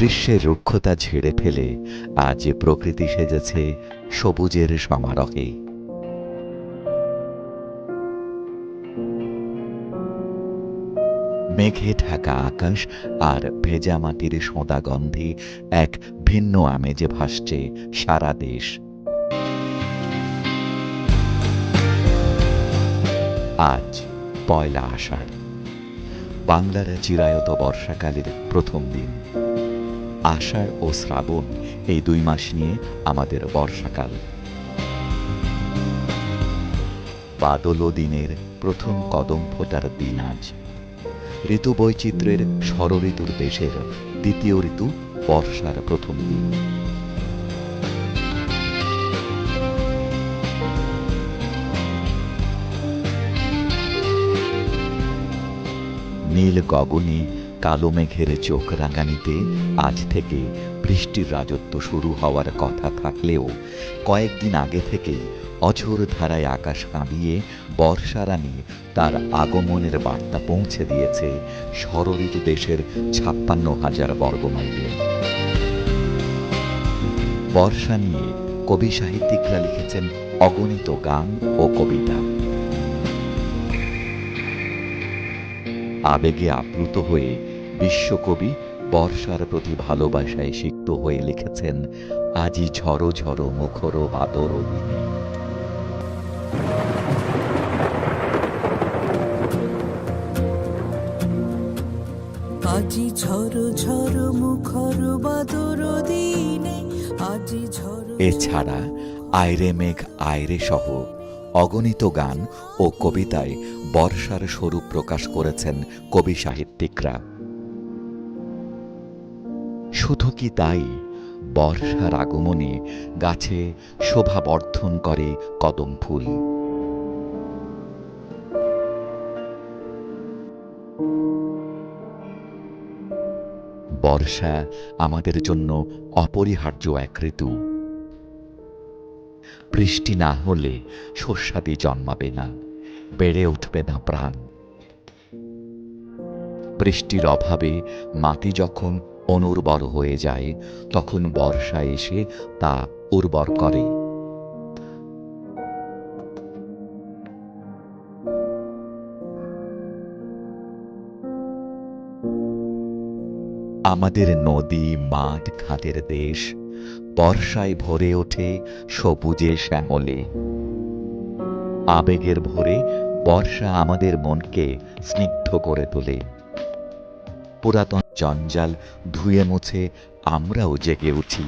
গ্রীষ্মের রুক্ষতা ঝেড়ে ফেলে আজ প্রকৃতি সেজেছে সবুজের সমারোহে। মেঘে ঢাকা আকাশ আর ভেজা মাটির সোঁদা গন্ধে এক ভিন্ন আমেজে ভাসছে সারা দেশ। আজ পয়লা আষাঢ়। বাংলার চিরায়ত বর্ষাকালের প্রথম দিন। আষাঢ় ও শ্রাবণ এই দুই মাস নিয়ে আমাদের বর্ষাকাল। বাদল দিনের প্রথম কদম ফোটার দিন আজ। ঋতু বৈচিত্র্যের ষড়ঋতুর দেশের দ্বিতীয় ঋতু বর্ষার প্রথম দিন। নীল গগনে কালো মেঘের চোখ রাঙানিতে আজ থেকে বৃষ্টির রাজত্ব শুরু হওয়ার কথা থাকলেও কয়েকদিন আগে থেকেই অঝোর ধারায় আকাশ কাঁপিয়ে বর্ষারানী তার আগমনের বার্তা পৌঁছে দিয়েছে ষড়ঋতু দেশের ছাপ্পান্ন হাজার বর্গমাইলে। বর্ষা নিয়ে কবি সাহিত্যিকরা লিখেছেন অগণিত গান ও কবিতা। আবেগে আপ্লুত হয়ে বিশ্বকবি বর্ষার প্রতি ভালোবাসায় সিক্ত হয়ে লিখেছেন আজি ঝড়ো ঝড়ো মুখর বাদর আজি ঝড় ঝড় মুখর বাদর দিনে আজি ঝড় এছাড়া আয়রে মেঘ আয়রে সহ অগণিত গান ও কবিতায় বর্ষার স্বরূপ প্রকাশ করেছেন কবি সাহিত্যিকরা। শুধু কি তাই? বর্ষার আগমনে গাছে শোভা বর্ধন করে কদম ফুল। বর্ষা আমাদের জন্য অপরিহার্য এক ঋতু। বৃষ্টি না হলে শস্যাদি জন্মাবে না, বেড়ে উঠবে না প্রাণ। বৃষ্টির অভাবে মাটি যখন অনুর্বর হয়ে যায়, তখন বর্ষা এসে তা উর্বর করে। আমাদের নদী, মাঠ ঘাটের দেশ, বর্ষায় ভরে ওঠে সবুজে শ্যামলে। আবেগের ভরে বর্ষা আমাদের মনকে স্নিগ্ধ করে তোলে। পুরাতন জঞ্জাল ধুয়ে মুছে আমরাও জেগে উঠি।